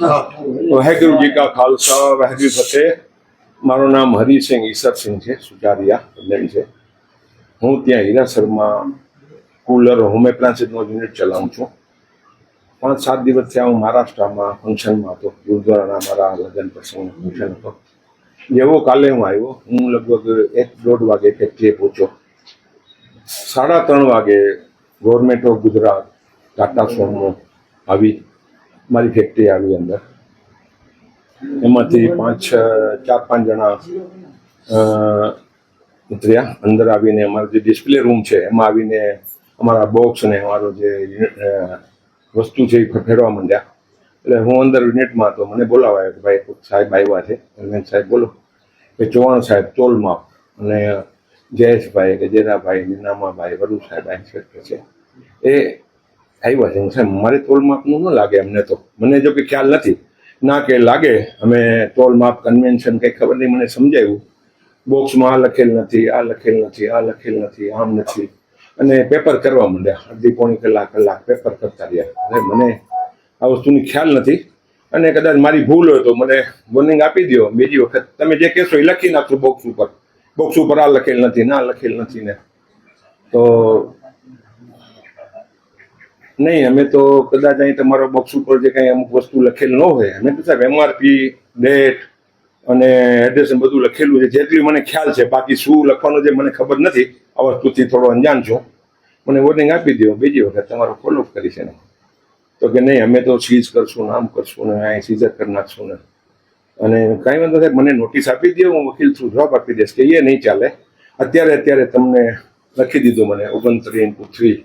વાહેગુરુ ਜੀ ਕਾ ખાલસા ਵਾਹਿਗੁਰੂ ਫਤਿਹ મારું નામ હરિસિંહ ઈસરસિંહ છે, સુચારિયા પંજાબી છે. હું ત્યાં હીરાસરમાં કુલર, હોમ એપ્લાયન્સીસનો યુનિટ ચલાવું છું. પાંચ, સાત દિવસ થયા હું મહારાષ્ટ્રમાં ફંક્શનમાં હતો. ગુરુદ્વારાના મારા લગ્ન પ્રસંગનો ફંક્શન હતો. જેવો કાલે હું આવ્યો, હું લગભગ એક દોઢ વાગે ફેક્ટરીએ પહોંચ્યો. સાડા ત્રણ વાગે government of Gujarat, Tata Sumo આવી મારી ફેક્ટરી આવી અંદર. એમાંથી પાંચ, ચાર, પાંચ જણા ઉતર્યા. અંદર આવીને અમારો જે ડિસ્પ્લે રૂમ છે, એમાં આવીને અમારા બોક્સ ને અમારો જે વસ્તુ છે એ ફેરવા માંડ્યા. એટલે હું અંદર યુનિટમાં હતો. મને બોલાવાયો કે ભાઈ, સાહેબ આવ્યા છે. અરવિંદ સાહેબ, બોલો. કે ચૌહાણ સાહેબ ચોલમાં અને જયેશભાઈ કે જેરાભાઈ નીનામાભાઈ વરુ સાહેબ આ છે. એ આવ્યા છે. સાહેબ, મારે તોલ માપનું ન લાગે અમને તો. મને જો કે ખ્યાલ નથી. ના કે લાગે. અમે તોલ માપ કન્વેન્શન કંઈ ખબર નહીં. મને સમજાયું. બોક્સમાં આ લખેલ નથી, આ લખેલ નથી, આ લખેલ નથી, આમ નથી. અને પેપર કરવા માંડ્યા. અડધી પોણી કલાક કલાક પેપર કરતા રહ્યા. એટલે મને આ વસ્તુની ખ્યાલ નથી. અને કદાચ મારી ભૂલ હોય તો મને વોર્નિંગ આપી દો બીજી વખત તમે જે કહેશો એ લખી નાખશો બોક્સ ઉપર. બોક્સ ઉપર આ લખેલ નથી ના લખેલ નથી ને. તો નહીં, અમે તો કદાચ અહીં તમારો બોક્સ ઉપર જે કંઈ અમુક વસ્તુ લખેલ ન હોય. અમે તો સાહેબ એમઆરપી ડેટ અને એડ્રેસ બધું લખેલું છે, જેટલી મને ખ્યાલ છે. બાકી શું લખવાનું છે મને ખબર નથી. આ વસ્તુથી થોડો અંજાન છું. મને વોર્નિંગ આપી દો બીજી વખત તમારો ફોલોઅપ અપ છે ને તો કે નહીં, અમે તો સીઝ કરશું આમ કરશું ને અહીં સીઝર કરી નાખશું ને. અને કાંઈ વાંધો સાહેબ, મને નોટિસ આપી દો હું વકીલ થ્રુ જવાબ આપી દઈશ. કે એ નહીં ચાલે. અત્યારે અત્યારે તમને લખી દીધું મને. ઓગણત્રીસ થ્રી.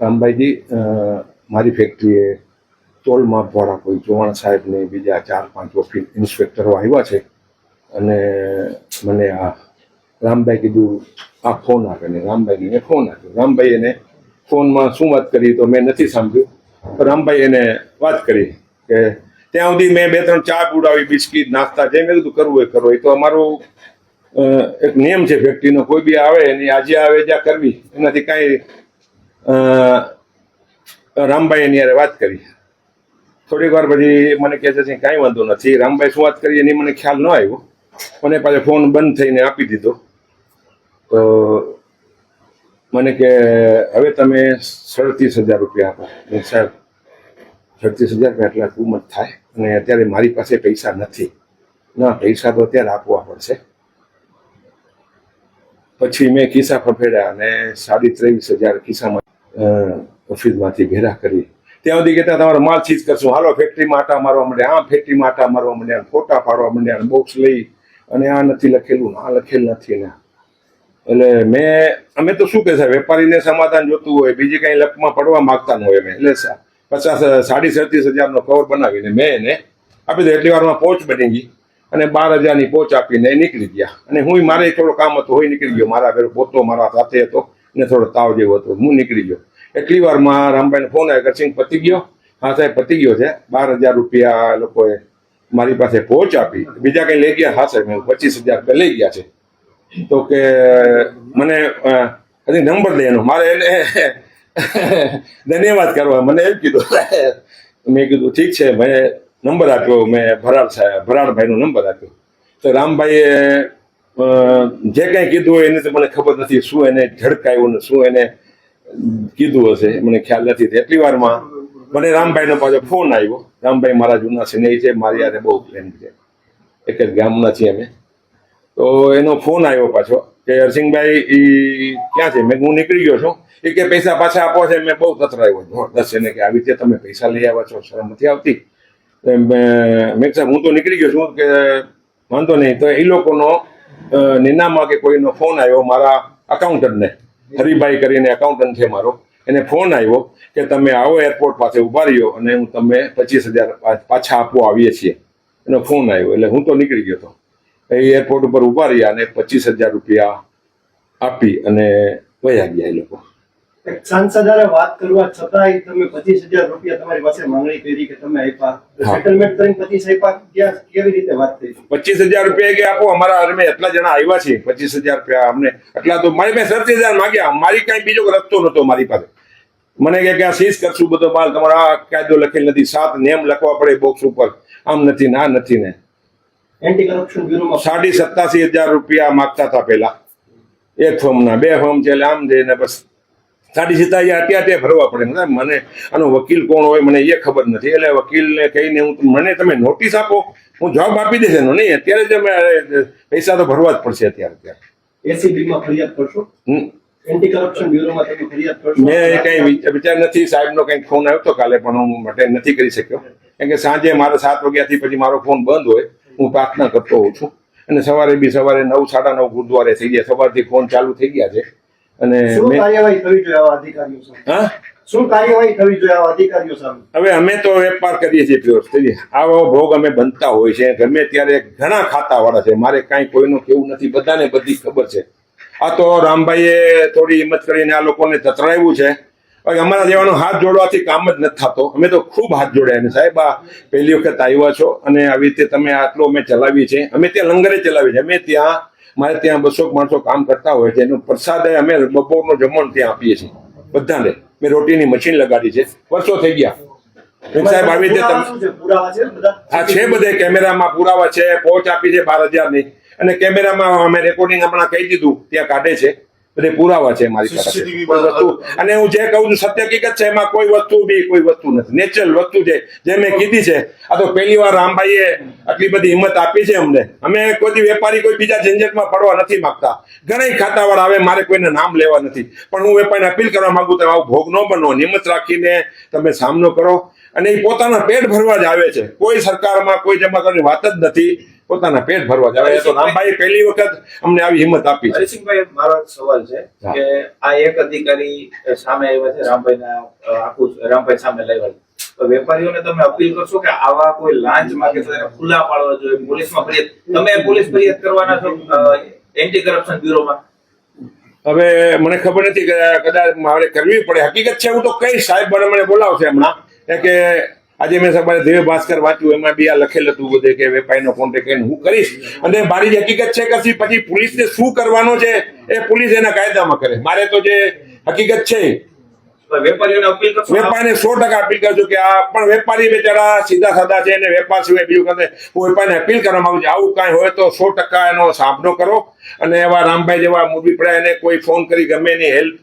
રામભાઈજી મારી ફેક્ટરીએ તોલ માપવાળા કોઈ ચૌહાણ સાહેબને બીજા ચાર પાંચ ઓફિસ ઇન્સ્પેક્ટરો આવ્યા છે. અને મને આ રામભાઈ કીધું, આ ફોન આપે ને. રામભાઈને ફોન આપ્યો. રામભાઈ એને ફોનમાં શું વાત કરી તો મેં નથી સાંભળ્યું. રામભાઈ એને વાત કરી કે ત્યાં સુધી મેં બે ત્રણ ચા પીવડાવી બિસ્કીટ, નાસ્તા જે મેં કીધું કરવું હોય કરો. એ તો અમારું એક નિયમ છે, ફેક્ટરીનો. કોઈ બી આવે, એની આજે આવે, જ્યાં કરવી, એનાથી કાંઈ રામભાઈ એની યારે વાત કરી. થોડીક વાર પછી મને કહે છે, કાંઈ વાંધો નથી. રામભાઈ શું વાત કરી એની મને ખ્યાલ ન આવ્યો. મને પાછો ફોન બંધ થઈને આપી દીધો. તો મને કે, હવે તમે સડત્રીસ હજાર રૂપિયા આપો. સાહેબ, સડત્રીસ હજાર રૂપિયા એટલા કિંમત થાય અને અત્યારે મારી પાસે પૈસા નથી. ના, પૈસા તો અત્યારે આપવા પડશે. પછી મેં ખિસ્સા ફફેડ્યા અને સાડી ત્રેવીસ હજાર ખિસ્સામાં ઓફિસમાંથી ભેરા કરી. ત્યાં સુધી કહેતા, તમારો માલ ચીજ કરશું. હાલો, ફેક્ટરીમાં આટા મારવા માંડ્યા. આ ફેક્ટરીમાં આટા મારવા માંડ્યા ફોટા પાડવા માંડ્યા બોક્સ લઈ અને આ નથી લખેલું, આ લખેલ નથી ને. એટલે મેં, અમે તો શું કે સાહેબ, વેપારીને સમાધાન જોતું હોય, બીજી કંઈ લપમાં પડવા માગતા ન હોય અમે. એટલે પચાસ, સાડી સડત્રીસ હજારનો કવર બનાવીને મેં એને આપી દે એટલી વારમાં પહોંચ બની ગઈ અને બાર હજારની પોચ આપીને નીકળી ગયા. અને હું મારે થોડો કામ હતો, હોય નીકળી ગયો. મારા ઘરે પોતો મારા સાથે હતો. ને થોડો તાવ જેવો હતો. હું નીકળી ગયો. એટલી વારમાં રામભાઈને ફોન આવ્યો કે સિંહ પતી ગયો? હા સાહેબ, પતી ગયો છે. બાર હજાર રૂપિયા લોકોએ મારી પાસે પહોંચ આપી. બીજા કઈ લઈ ગયા? હા સાહેબ પચીસ હજાર રૂપિયા લઈ ગયા છે. તો કે, મને હજી નંબર દે મારે એને ધન્યવાદ કરવા. મને એમ કીધું મેં કીધું, ઠીક છે. મેં નંબર આપ્યો. મેં ભરાડ સાહેબ, ભરાડભાઈનો નંબર આપ્યો. તો રામભાઈએ જે કાંઈ કીધું હોય એને તો મને ખબર નથી શું એને ઝડકાયું ને શું એને કીધું હશે, મને ખ્યાલ નથી. એટલી વારમાં મને રામભાઈનો પાછો ફોન આવ્યો. રામભાઈ મારા જૂના સ્નેહી છે, મારી યારે બહુ પ્રેમ છે. એક જ ગામના છીએ અમે. તો એનો ફોન આવ્યો પાછો કે હરસિંહભાઈ એ ક્યાં છે? મેં હું નીકળી ગયો છું. એ કે પૈસા પાછા આપો છે. મેં બહુ કતરાયો દસ એને કે આવી રીતે તમે પૈસા લઈ આવ્યા છો, શરમ નથી આવતી. મેં સાહેબ, હું તો નીકળી ગયો છું કે વાંધો નહીં. તો એ લોકોનો નિનામાં કે કોઈનો ફોન આવ્યો, મારા અકાઉન્ટન્ટને હરિભાઈ કરીને અકાઉન્ટન્ટ છે મારો, એને ફોન આવ્યો કે તમે આવો એરપોર્ટ પાસે ઊભા રહ્યો અને હું તમને પચીસ હજાર પાછા આપવા આવીએ છીએ. એનો ફોન આવ્યો, એટલે હું તો નીકળી ગયો હતો એ એરપોર્ટ ઉપર ઊભા રહ્યા અને પચીસ હજાર રૂપિયા આપી અને વયા ગયા એ લોકો. સાંસદ વાત કરવા છતાંય તમે પચીસ હજાર રૂપિયા તમારી પાસે માંગણી કરી કે તમે આપ્યા. સેટલમેન્ટ કરીને પચીસ આપ્યા. ક્યાં કેવી રીતે વાત થઈ? પચીસ હજાર રૂપિયા કે આપો? અમારા અમે એટલા જણા આવ્યા છે પચીસ હજાર રૂપિયા અમને. એટલા તો મારી પાસે સત્રીસ હજાર માંગ્યા. મારી કઈ બીજો રસ્તો નતો મારી પાસે. મને કે આ સીઝ કરશું બધો માલ. તમારો આ કાયદો લખેલ નથી. સાત નેમ લખવા પડે બોક્સ ઉપર. આમ નથી ને આ નથી ને. એન્ટી કરપ્શન બ્યુરોમાં સાડી સત્તાસી હજાર રૂપિયા માગતા હતા પેલા એક ફોર્મના બે ફોર્મ છે એટલે આમ છે ને બસ. સાડી હજાર ત્યાં ત્યાં ભરવા પડે. મને આનો વકીલ કોણ હોય મને એ ખબર નથી. એટલે વકીલને કહીને હું મને તમે નોટિસ આપો. હું જવાબ આપી દેશે એનો. નહીં અત્યારે જ અમે પૈસા તો ભરવા જ પડશે અત્યારે અત્યારે એસીબીમાં ફરિયાદ કરશો. એન્ટી કરપ્શન બ્યુરોમાં તમે ફરિયાદ કરશો? મેં કંઈ વિચાર નથી. સાહેબનો કંઈક ફોન આવ્યો તો કાલે પણ હું માટે નથી કરી શક્યો. કેમ કે સાંજે મારે સાત વાગ્યાથી પછી મારો ફોન બંધ હોય. હું પ્રાર્થના કરતો હોઉં છું. અને સવારે બી સવારે નવ સાડા નવ ગુરુદ્વારે થઈ ગયા સવારથી ફોન ચાલુ થઈ ગયા છે. અને શું કાર્યવાહી થવી જોઈએ આવા અધિકારીઓ સામે? શું કાર્યવાહી થવી જોઈએ આવા અધિકારીઓ સામે? હવે અમે તો વેપાર કરીએ છીએ પ્યોર આવો ભોગ અમે બનતા હોય છે. ગમે ત્યારે ઘણા ખાતાવાળા છે. મારે કાંઈ કોઈનું કેવું નથી. બધાને બધી ખબર છે. આ તો રામભાઈએ થોડી હિંમત કરીને આ લોકોને તતરાવ્યું છે. અમારા જેવાનો હાથ જોડવાથી કામ જ નથી થતો. અમે તો ખૂબ હાથ જોડ્યા ને સાહેબ આ પહેલી વખત આવ્યા છો અને આવી રીતે તમે આટલો અમે ચલાવીએ છીએ. અમે ત્યાં લંગરે ચલાવીએ છીએ. અમે ત્યાં મારે ત્યાં બસો માણસો કામ કરતા હોય છે એનો પ્રસાદ અમે બપોરનો જમણ ત્યાં આપીએ છીએ બધાને. મેં રોટીની મશીન લગાડી છે. વર્ષો થઈ ગયા. સાહેબ આવી રીતે હા છે? બધે કેમેરામાં પુરાવા છે પહોંચ આપી છે બાર હજારની અને કેમેરામાં અમે રેકોર્ડિંગ હમણાં કહી દીધું ત્યાં કાઢે છે. બધે પુરાવા છે મારી પાસે વસ્તુ અને હું જે કહું છું સત્ય હકીકત છે એમાં કોઈ વસ્તુ બી કોઈ વસ્તુ નથી. નેચરલ વસ્તુ છે જે મેં કીધી છે. આ તો પહેલી વાર રામભાઈએ આટલી બધી હિંમત આપી છે અમને. અમે કોઈ વેપારી કોઈ બીજા ઝંઝટમાં પડવા નથી માંગતા. ઘણા ખાતાવાળા આવે મારે કોઈને નામ લેવા નથી. પણ હું વેપારીને અપીલ કરવા માંગુ તમે આવું ભોગ ન બનો હિંમત રાખીને તમે સામનો કરો. અને એ પોતાના પેટ ભરવા જ આવે છે. કોઈ સરકારમાં કોઈ જમા કરવાની વાત જ નથી. પોતાના પેટ ભરવા જ આવે તો રામભાઈ પહેલી વખત અમને આવી હિંમત આપી છે. હરિસિંહભાઈ મારો એક સવાલ છે કે આ એક અધિકારી સામે આવ્યા છે રામભાઈના આખું રામભાઈ સામે લેવલ તો વેપારીઓને તમે અપીલ કરશો કે આવા કોઈ લાંચ માંગે તો એને ખુલ્લા પાડવા જોઈએ પોલીસમાં ફરિયાદ? તમે પોલીસ ફરિયાદ કરવાના છો એન્ટી કરપ્શન બ્યુરોમાં? હવે મને ખબર નથી કે કદાચ મારે કરવી પડે. હકીકત છે હું તો કઈ સાહેબ મને બોલાવશે હમણાં. કે આજે મેં સવારે દેવ ભાસ્કર વાંચ્યું એમાં બી આ લખેલું હતું બધે કે વેપારીનો કોન્ટેક્ટ એને હું કરીશ. અને મારી હકીકત છે કે પછી પોલીસને શું કરવાનો છે એ પોલીસ એના કાયદામાં કરે. મારે તો જે હકીકત છે વેપારીને સો ટકા અપીલ કરજો કે આ પણ વેપારી બેચારા સીધા સાદા છે અને વેપાર સિવાય બીજું કરે હું વેપારીને અપીલ કરવા માંગુ છું. આવું કાંઈ હોય તો સો ટકા એનો સામનો કરો. અને એવા રામભાઈ જેવા મૂવી પડ્યા એને કોઈ ફોન કરી ગમે એની હેલ્પ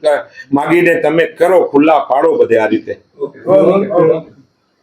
માગીને તમે કરો. ખુલ્લા પાડો બધે આ રીતે.